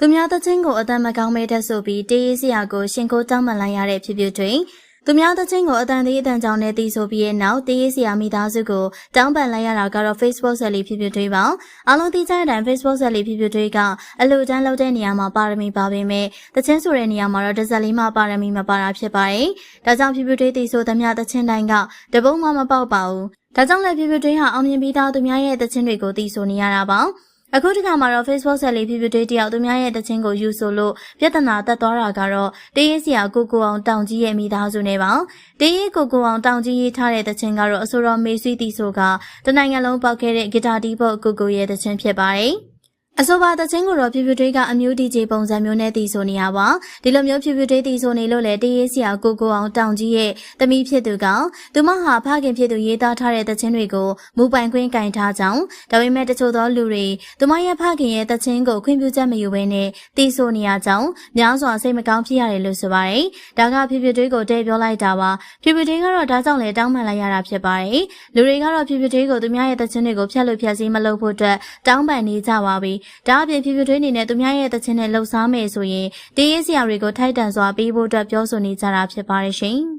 သူများသချင်းကိုအတန်မကောင်းမဲတဲ့ဆိုပြီးတေးရေးစရာကိုရှင်ကိုတောင်းပန်လိုက်ရတဲ့ဖြစ်ဖြစ်တွင်သူများသချင်းကိုအတန်သေးအတန်ကြောင့်နဲ့တီးဆိုပြီးရဲ့နောက်တေးရေးစရာမိသားစုကိုတောင်းပန်လိုက်ရတာကတော့ Facebook ဆက်လေးဖြစ်ဖြစ်တွေပါအားလုံးသိကြတဲ့အတိုင်း Facebook ဆက်လေးဖြစ်ဖြစ်တွေကအလူတန်းလောက်တဲ့နေရာမှာပါရမီပါပေမဲ့သချင်းဆိုတဲ့နေရာမှာတော့တစ်စက်လေးမှပါရမီမပါတာဖြစ်ပါတယ်ဒါကြောင့်ဖြစ်ဖြစ်တွေတီးဆိုသမျှသချင်းတိုင်းကတပုံးမှမပေါက်ပါဘူးဒါကြောင့်လည်းဖြစ်ဖြစ်တွေဟာအောင်မြင်ပြီးသားသူများရဲ့သချင်းတွေကိုတီးဆိုနေရတာပါ အခုဒီခါမှာတော့ Facebook ဆက်လေးဖြစ်ဖြစ်တွေတယောက်သူများရဲ့တခြင်းကိုယူဆိုလို့ပြဿနာတက်သွားတာကတော့တေးရေးစရာကိုကိုအောင်တောင်ကြီးရဲ့မိသားစုနဲ့ပါတေးရေးကိုကိုအောင်တောင်ကြီးရေးထားတဲ့တခြင်းကတော့အဆိုတော်မေဆွီတီဆိုကတနိုင်ငံလုံးပေါက်ခဲ့တဲ့ဂီတာတီးဖို့ကိုကိုရဲ့တခြင်းဖြစ်ပါတယ် အဆိုပါတချင်းကိုတော့ဖြူဖြူတွေးကအမျိုးဒီဂျေပုံစံမျိုးနဲ့တည်ဆိုနေရပါဒီလိုမျိုးဖြူဖြူတွေးတည်ဆိုနေလို့လေတရေးစီယာကိုကိုအောင်တောင်ကြီးရဲ့တမိဖြစ်သူကသူမဟာဖခင်ဖြစ်သူရေးသားထားတဲ့တချင်းတွေကိုမူပိုင်ခွင့်ကင်ထားကြောင်းဒါပေမဲ့တချို့သောလူတွေသူမရဲ့ဖခင်ရဲ့တချင်းကိုခွင့်ပြုချက်မယူဘဲနဲ့တည်ဆိုနေရကြောင်းများစွာစိတ်မကောင်းဖြစ်ရတယ်လို့ဆိုပါတယ်ဒါကဖြူဖြူတွေးကိုတဲပြောလိုက်တာပါဖြူဖြူတွေးကတော့ဒါကြောင့်လေတောင်းပန်လိုက်ရတာဖြစ်ပါတယ်လူတွေကတော့ဖြူဖြူတွေးကိုသူများရဲ့တချင်းတွေကိုဖျက်လို့ဖျက်စီးမလုပ်ဖို့အတွက်တောင်းပန်နေကြပါပြီဒါအပြင်ဖြူဖြူထွေးနေနဲ့သူများရဲ့တခြင်းနဲ့လှုပ်ရှားမယ်ဆိုရင်တေးရေးစရာတွေကိုထိုက်တန်စွာပေးဖို့အတွက်ပြောဆိုနေကြတာဖြစ်ပါတယ်ရှင်။